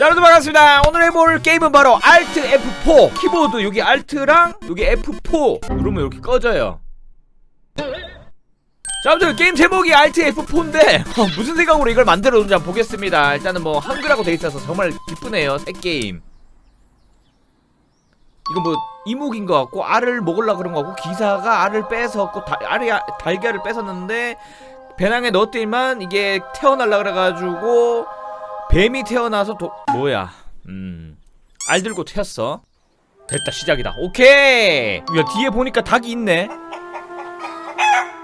자 여러분 반갑습니다. 오늘 해볼 게임은 바로 Alt F4. 키보드 여기 Alt랑 여기 F4. 누르면 이렇게 꺼져요. 자 아무튼 게임 제목이 Alt F4인데 어, 무슨 생각으로 이걸 만들었는지 한번 보겠습니다. 일단은 뭐 한글하고 돼 있어서 정말 기쁘네요 새 게임. 이거 뭐 이목인 것 같고 알을 먹으려 그런 거 같고 기사가 알을 뺏었고 다, 알이 아- 달걀을 뺏었는데 배낭에 넣었더니만 이게 태어날라 그래가지고 뱀이 태어나서 도... 뭐야. 음알 들고 튀었어. 됐다 시작이다. 오케이! 야 뒤에 보니까 닭이 있네.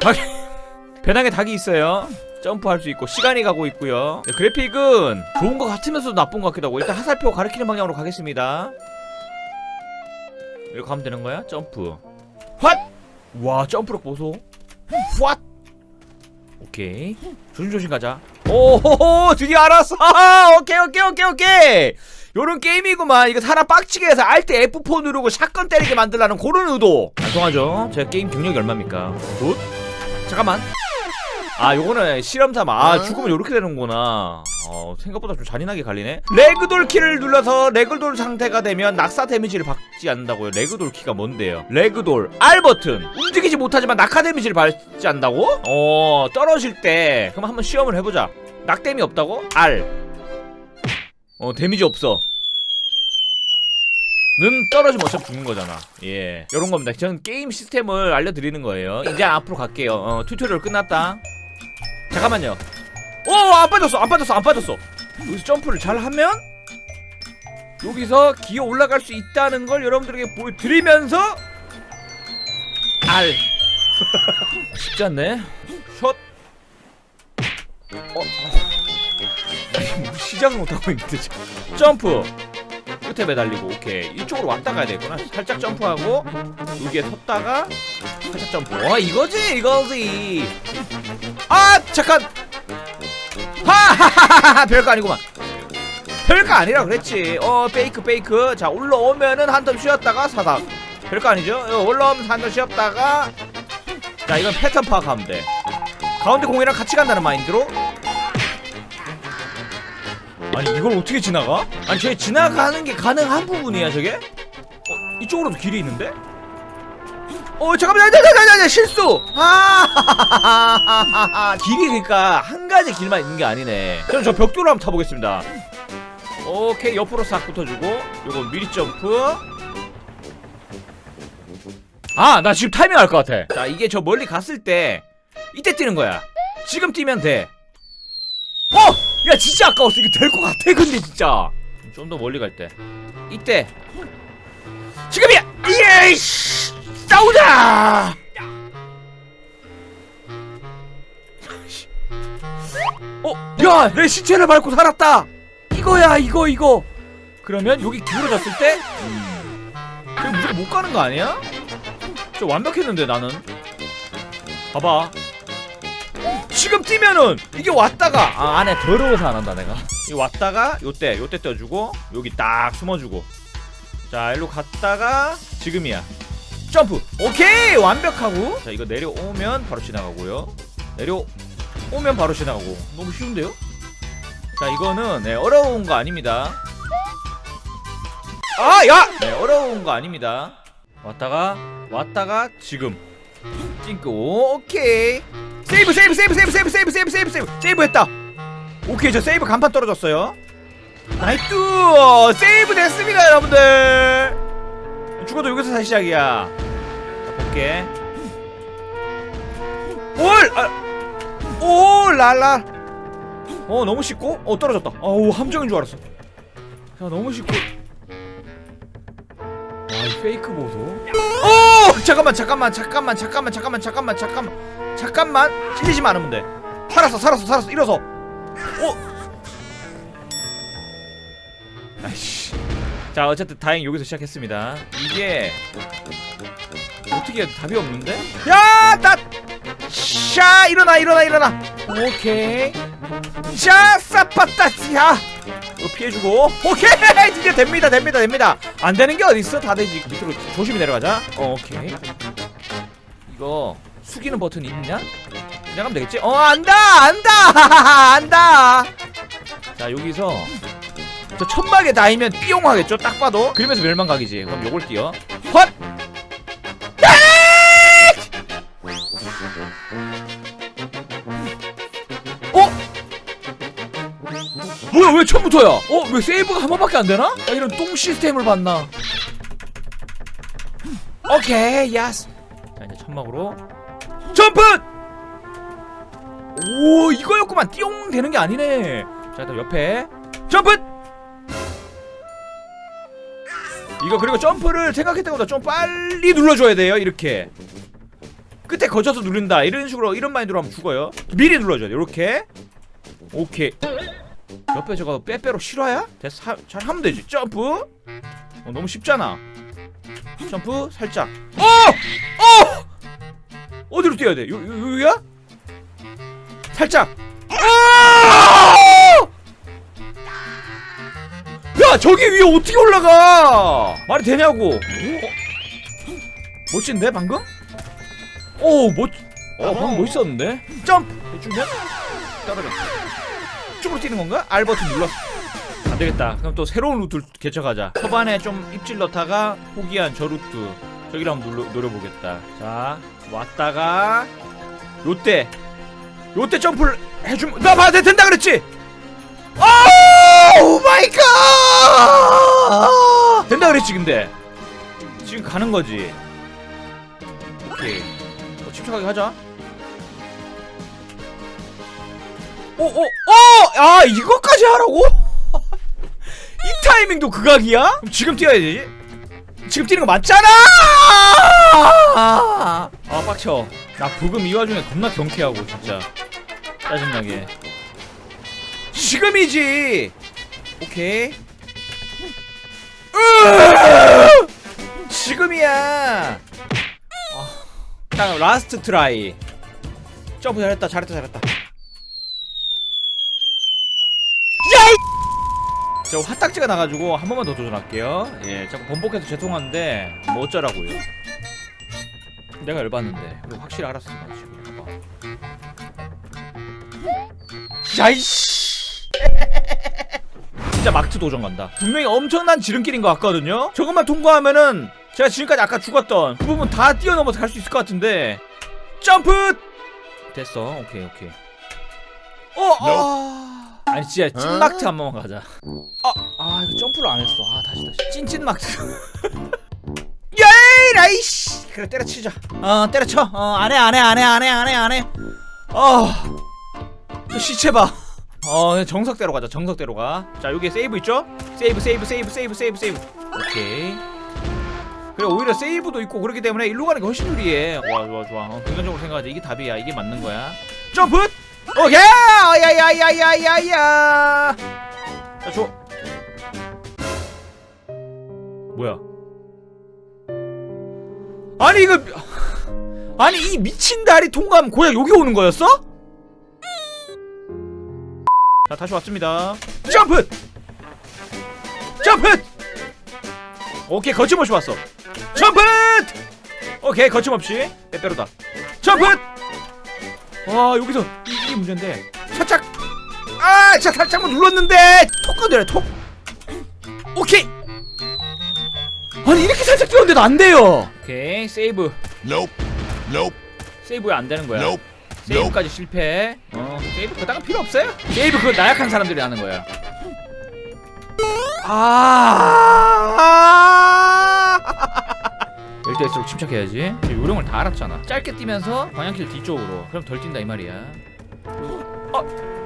닭 배낭에 닭이 있어요. 점프할 수 있고 시간이 가고 있고요. 네, 그래픽은 좋은 것 같으면서도 나쁜 것 같기도 하고 일단 화살표 가리키는 방향으로 가겠습니다. 이렇게 가면 되는 거야? 점프. 헛! 와 점프력 보소. 헛! 오케이. 조심조심 가자 오호호 드디어 알았어. 아하, 오케이 오케이 오케이 오케이. 요런 게임이구만. 이거 사람 빡치게 해서 알트 F4 누르고 샷건 때리게 만들라는 그런 의도. 안 통하죠. 제가 게임 경력이 얼마입니까? 굿. 잠깐만 아 요거는 실험 삼아 아 죽으면 요렇게 되는구나 어 생각보다 좀 잔인하게 갈리네 레그돌 키를 눌러서 레그돌 상태가 되면 낙사 데미지를 받지 않는다고요 레그돌 키가 뭔데요 레그돌 R 버튼 움직이지 못하지만 낙하 데미지를 받지 않는다고? 어 떨어질 때 그럼 한번 시험을 해보자 낙댐이 없다고? R 어 데미지 없어 는 떨어지면 어차피 죽는 거잖아. 예. 요런 겁니다. 저는 게임 시스템을 알려드리는 거예요. 이제 앞으로 갈게요. 어, 튜토리얼 끝났다. 잠깐만요. 오, 안 빠졌어, 안 빠졌어, 안 빠졌어. 여기서 점프를 잘 하면 여기서 기어 올라갈 수 있다는 걸 여러분들에게 보여드리면서 알. 쉽지 않네. 샷. 어, 어. 뭐 시작을 못하고 있는데 지금. 점프. 끝에 매달리고 오케이 이쪽으로 왔다 가야 되구나 살짝 점프하고 여기에 섰다가 살짝 점프 와 이거지 이거지 아 잠깐. 하하하하 별거 아니구만. 별거 아니라 그랬지. 어 페이크 페이크. 자 올라오면은 한턴 쉬었다가 사닥 별거 아니죠? 어, 올라오면 한턴 쉬었다가. 자 이건 패턴 파악하면 돼. 가운데 공이랑 같이 간다는 마인드로. 아니 이걸 어떻게 지나가? 아니 저게 지나가는 게 가능한 부분이야 저게? 어, 이쪽으로도 길이 있는데? 어 잠깐만 야야야야야 실수! 아. 길이 그러니까 한 가지 길만 있는 게 아니네. 그럼 저 벽돌로 한번 타보겠습니다. 오케이 옆으로 싹 붙어주고 요거 미리 점프. 아 나 지금 타이밍 할 것 같아. 자 이게 저 멀리 갔을 때 이때 뛰는 거야. 지금 뛰면 돼. 어! 야 진짜 아까웠어. 이게 될 것 같아 근데 진짜. 좀 더 멀리 갈 때. 이때. 지금이야 예이씨 싸우자 어? 야! 내 시체를 밟고 살았다! 이거야 이거 이거 그러면 여기 기울어졌을 때 저기 무조건 못 가는 거 아니야? 저 완벽했는데 나는 봐봐 지금 뛰면은 이게 왔다가 아 안에 더러워서 안 한다 내가 이 왔다가 요때 요때 떠주고 여기 딱 숨어주고 자 일로 갔다가 지금이야. 점프. 오케이. 완벽하고. 자 이거 내려오면 바로 지나가고요. 내려오면 바로 지나가고. 너무 쉬운데요? 자 이거는 네, 어려운 거 아닙니다. 아 야! 네 어려운 거 아닙니다. 왔다가 왔다가 지금. 찡크. 오케이. 세이브 세이브 세이브 세이브 세이브 세이브 세이브 세이브 세이브. 세이브 했다. 오케이 저 세이브 간판 떨어졌어요. 나이스! 세이브 됐습니다 여러분들 죽어도 여기서 다시 시작이야. 자, 볼게. 올! 아, 오, 랄라. 어, 너무 쉽고? 어, 떨어졌다. 아, 어우, 함정인 줄 알았어. 자, 너무 쉽고. 와, 이 페이크 보소. 오! 잠깐만, 잠깐만, 잠깐만, 잠깐만, 잠깐만, 잠깐만, 잠깐만. 잠깐만. 실리지만 않으면 돼. 살았어, 살았어, 살았어. 일어서. 오! 아이씨. 자 어쨌든 다행 여기서 시작했습니다. 이게 어떻게 해도 답이 없는데? 야 나 샤 일어나 일어나 일어나. 오케이. 자 사파타시야. 이거 피해주고. 오케이 이제 됩니다 됩니다 됩니다. 안 되는 게 어딨어? 다 되지 밑으로 조심히 내려가자. 어, 오케이. 이거 숙이는 버튼이 있냐? 그냥 하면 되겠지? 어 안다 안다. 안다. 자 여기서 저 천막에 닿으면 띠용 하겠죠? 딱 봐도 그러면서 멸망각이지 그럼 요걸 띄어 헛! 어? 뭐야 왜 처음부터야? 어? 왜 세이브가 한 번밖에 안 되나? 아, 이런 똥 시스템을 봤나? 오케이 야스 자 이제 천막으로 점프! 오 이거였구만 띠용 되는 게 아니네 자 일단 옆에 점프! 이거 그리고 점프를 생각했던 것보다 좀 빨리 눌러줘야 돼요 이렇게 끝에 거쳐서 누른다 이런 식으로 이런 마인드로 하면 죽어요 미리 눌러줘야 돼 이렇게 오케이 옆에 저거 빼빼로 실화야? 됐어 하- 잘 하면 되지 점프 어, 너무 쉽잖아 점프 살짝 어! 어! 어디로 뛰어야 돼? 요, 요, 여기야? 살짝 아! 야 저기 위에 어떻게 올라가? 말이 되냐고. 어? 멋진데 방금? 오 멋... 어 방금 멋있었는데? 점프! 해주면 떨어져 쭉으로 뛰는 건가? R 버튼 눌렀어 안 되겠다. 그럼 또 새로운 루트를 개척하자. 초반에 좀 입질 넣다가 포기한 저 루트. 저기를 한번 눌러, 노려보겠다. 자 왔다가 요때 요때 점프를 해주면 나 봐야 된다 그랬지? 오 마이 갓 된다 그랬지 근데. 지금 가는 거지. 오케이. 어, 침착하게 하자. 오오오아 이거까지 하라고? 이 타이밍도 극악이야? 그럼 지금 뛰어야 되지? 지금 뛰는 거 맞잖아! 아 빡쳐. 나 부금 이 와중에 겁나 경쾌하고 진짜. 짜증나게. 지금이지 오케이! 지금이야. 아, 딱 라스트 트라이. 점프 잘했다 잘했다 잘했다. 저 화딱지가 나가지고 한 번만 더 도전할게요. 예 자꾸 번복해서 죄송한데 뭐 어쩌라고요? 내가 열받는데. 확실히 알았어 나 지금. 봐봐 야이씨 진짜 막트 도전 간다. 분명히 엄청난 지름길인 것 같거든요? 저것만 통과하면은 제가 지금까지 아까 죽었던 그 부분 다 뛰어넘어서 갈 수 있을 것 같은데. 점프! 됐어. 오케이 오케이. 어 아... 아니 진짜 찐막트 한 번만 가자. 아, 아 이거 점프를 안 했어. 아 다시 다시. 찐찐막트 야이 라이씨! 그래 때려치자. 어 때려쳐. 어 안해 안해 안해 안해 안해 안해. 어저 시체 봐 어, 정석대로 가자. 정석대로 가. 자, 여기 세이브 있죠? 세이브, 세이브, 세이브, 세이브, 세이브, 세이브. 오케이. 그래, 오히려 세이브도 있고 그렇기 때문에 일로 가는 게 훨씬 유리해. 좋아, 좋아, 좋아. 어, 긍정적으로 생각하자. 이게 답이야. 이게 맞는 거야. 점프! 오케이! 야야야야야야! 자, 줘. 뭐야? 아니 이거 아니 이 미친 다리 통과하면 고작 여기 오는 거였어? 자 다시 왔습니다. 점프! 점프! 오케이 거침없이 왔어. 점프! 오케이 거침없이. 빼빼로다. 점프! 와 여기서 이, 이게 문제인데. 살짝 아 진짜 살짝만 눌렀는데 톡 건드려 톡. 오케이! 아니 이렇게 살짝 뛰었는데도 안 돼요. 오케이 세이브. Nope. Nope. 세이브 왜 안 되는 거야. Nope. 세이브까지 실패. 어, 세이브 그딴 거 필요 없어요. 세이브 그거 나약한 사람들이 하는 거야. 아. 이럴 때일수록 침착해야지. 요령을 다 알았잖아. 짧게 뛰면서 방향키를 뒤쪽으로. 그럼 덜 뛴다 이 말이야. 어.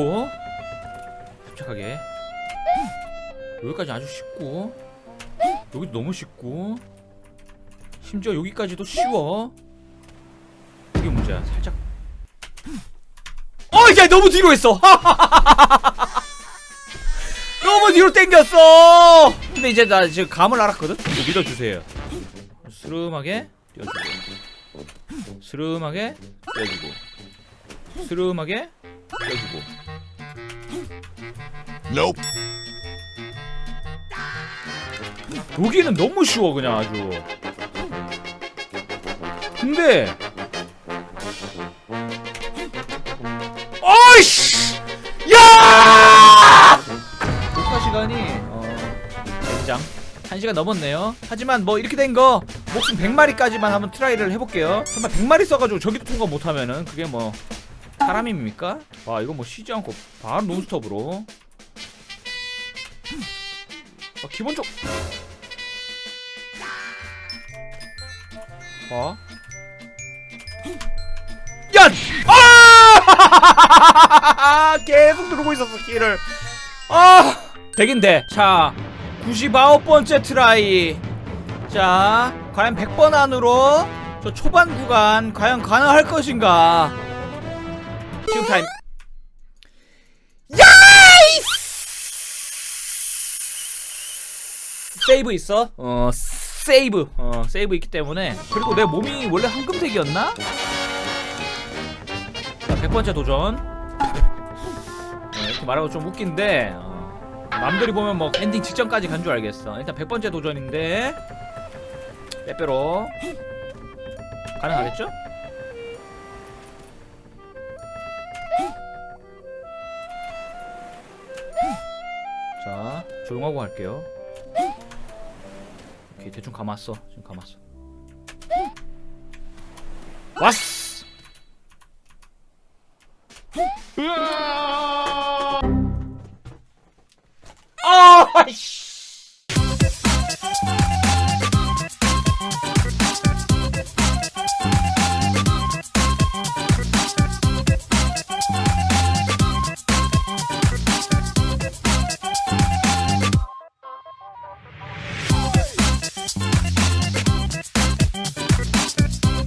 왔고 침착하게. 여기까지 아주 쉽고. 여기도 너무 쉽고. 심지어 여기까지도 쉬워. 이게 문제야. 살짝. 어야 너무 뒤로 했어. 너무 뒤로 땡겼어. 근데 이제 나 지금 감을 알았거든? 이거 믿어주세요. 스름하게 띄워주고. 스름하게 떼주고. 스름하게 떼주고 Nope. 여기는 너무 쉬워 그냥 아주. 근데 어이씨! 야! 녹화 시간이 어 굉장. 1시간 넘었네요. 하지만 뭐 이렇게 된 거 목숨 100마리까지만 한번 트라이를 해볼게요. 정말 100마리 써가지고 저기도 통과 못하면은 그게 뭐 사람입니까? 와 이거 뭐 쉬지 않고 바로 논스톱으로 아, 기본적 어? 야! 아! 계속 누르고 있었어 키를 아! 되긴 돼. 자, 99번째 트라이. 자, 과연 100번 안으로 저 초반 구간 과연 가능할 것인가? 지금 타임. 야이! 세이브 있어? 어, 세이브. 어, 세이브 있기 때문에. 그리고 내 몸이 원래 황금색이었나? 자, 100번째 도전. 어, 이렇게 말하고 좀 웃긴데 어, 남들이 보면 뭐 엔딩 직전까지 간 줄 알겠어 일단 100번째 도전인데 빼빼로 가능하겠죠? 조용하고 할게요. 오케이 대충 감았어. 지금 감았어. 왔어! 아이씨